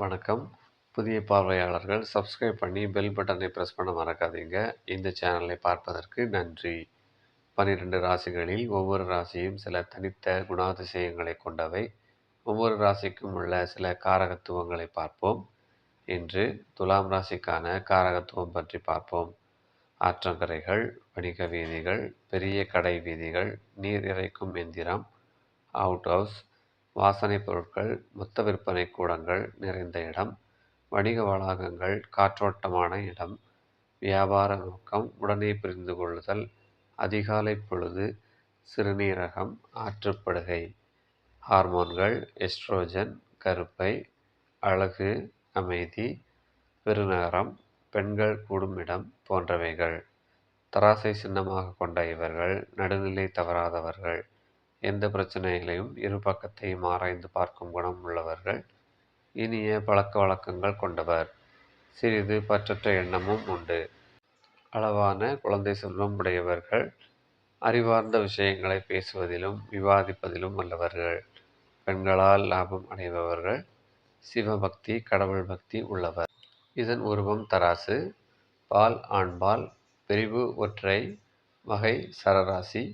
வணக்கம். புதிய பார்வையாளர்கள் சப்ஸ்கிரைப் பண்ணி பெல் பட்டனை ப்ரெஸ் பண்ண மறக்காதீங்க. இந்த சேனலை பார்ப்பதற்கு நன்றி. பன்னிரெண்டு ராசிகளில் ஒவ்வொரு ராசியும் சில தனித்த குணாதிசயங்களை கொண்டவை. ஒவ்வொரு ராசிக்கும் உள்ள சில காரகத்துவங்களை பார்ப்போம். இன்று துலாம் ராசிக்கான காரகத்துவம் பற்றி பார்ப்போம். ஆற்றங்கரைகள் வணிக வீதிகள் பெரிய கடை வீதிகள் நீர் இறைக்கும் எந்திரம் அவுட் ஹவுஸ் வாசனைப் பொருட்கள் மொத்த விற்பனை கூடங்கள் நிறைந்த இடம் வணிக வளாகங்கள் காற்றோட்டமான இடம் வியாபார நோக்கம் உடனே புரிந்து கொள்ளுதல் அதிகாலை பொழுது சிறுநீரகம் ஆற்றுப்படுகை ஹார்மோன்கள் எஸ்ட்ரோஜன் கருப்பை அழகு அமைதி பெருநகரம் பெண்கள் கூடும் இடம் போன்றவைகள். தராசை சின்னமாக கொண்ட இவர்கள் நடுநிலை தவறாதவர்கள் எந்த பிரச்சனைகளையும் இரு பக்கத்தையும் ஆராய்ந்து பார்க்கும் குணம் உள்ளவர்கள் இனிய பழக்க வழக்கங்கள் கொண்டவர். சிறிது பற்றற்ற எண்ணமும் உண்டு. அளவான குழந்தை செல்வம் உடையவர்கள் அறிவார்ந்த விஷயங்களை பேசுவதிலும் விவாதிப்பதிலும் வல்லவர்கள். பெண்களால் லாபம் அடைபவர்கள் சிவபக்தி கடவுள் பக்தி உள்ளவர். இதன் உருவம் தராசு பால் ஆண்பால் பிரிவு ஒற்றை வகை சரராசி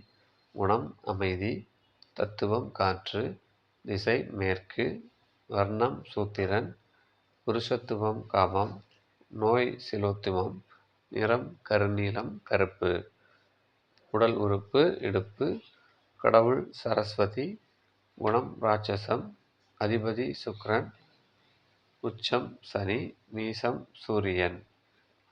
குணம் அமைதி தத்துவம் காற்று திசை மேற்கு வர்ணம் சூத்திரன் புருஷத்துவம் காமம் நோய் சிலோத்துவம் நிறம் கருநீலம் கருப்பு உடல் உறுப்பு இடுப்பு கடவுள் சரஸ்வதி குணம் ராட்சசம் அதிபதி சுக்ரன் உச்சம் சனி மீசம் சூரியன்.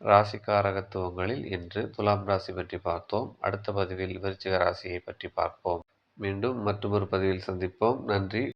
ராசிக்காரகத்துவங்களில் இன்று துலாம் ராசி பற்றி பார்த்தோம். அடுத்த பதிவில் விருச்சிக ராசியை பற்றி பார்ப்போம். மீண்டும் மற்றொரு பதிவில் சந்திப்போம். நன்றி.